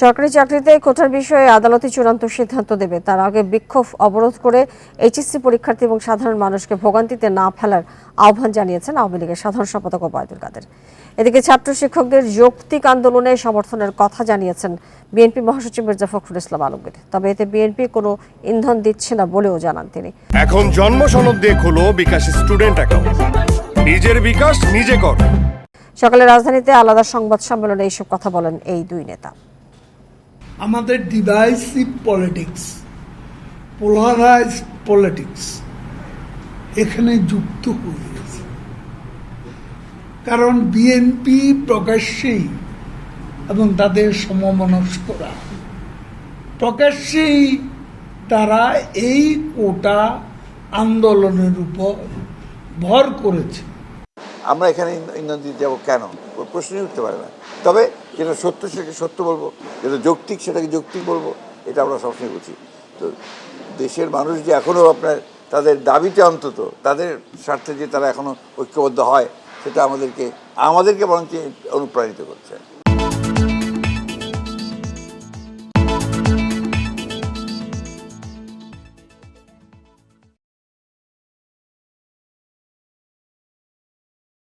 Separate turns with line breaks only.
সরকারি চাকরিতে কোটার বিষয়ে আদালতে চূড়ান্ত সিদ্ধান্ত দেবে। তার আগে বিক্ষোভ অবরোধ করে এইচএসসি পরীক্ষার্থী এবং সাধারণ মানুষকে ভোগান্তিতে না ফেলার আহ্বান জানিয়েছেন আওয়ামী লীগের সাধারণ সম্পাদক ওবায়দুল কাদের। এদিকে ছাত্র শিক্ষকদের যৌক্তিক আন্দোলনে সমর্থনের কথা জানিয়েছেন বিএনপি মহাসচিব মির্জা ফখরুল ইসলাম আলমগীর। তবে এতে বিএনপি কোনো ইন্ধন দিচ্ছে না বলেও জানান তিনি।
এখন জন্ম সনদ দিয়ে খোলো বিকাশ স্টুডেন্ট অ্যাকাউন্ট। নিজের বিকাশ নিজে কর।
সকালে রাজধানীতে আলাদা সংবাদ সম্মেলনে এইসব কথা বলেন এই দুই নেতা।
আমাদের ডিভাইসিভ পলিটিক্স পোলারাইজ পলিটিক্স এখানে যুক্ত হয়ে গেছে। কারণ বিএনপি প্রকাশ্যেই এবং তাদের সমমনস্করা প্রকাশ্যেই তারা এই কোটা আন্দোলনের উপর ভর করেছে।
আমরা এখানে ইন্ধ- ইন্ধন দিতে যাব কেন? কোনো প্রশ্নই উঠতে পারে না। তবে যেটা সত্য সেটাকে সত্য বলব, যেটা যৌক্তিক সেটাকে যৌক্তিক বলব, এটা আমরা সবসময় বুঝি। তো দেশের মানুষ যে এখনও আপনার, তাদের দাবিতে অন্তত, তাদের স্বার্থে যে তারা এখনও ঐক্যবদ্ধ হয়, সেটা আমাদেরকে আমাদেরকে বরঞ্চ অনুপ্রাণিত করছে।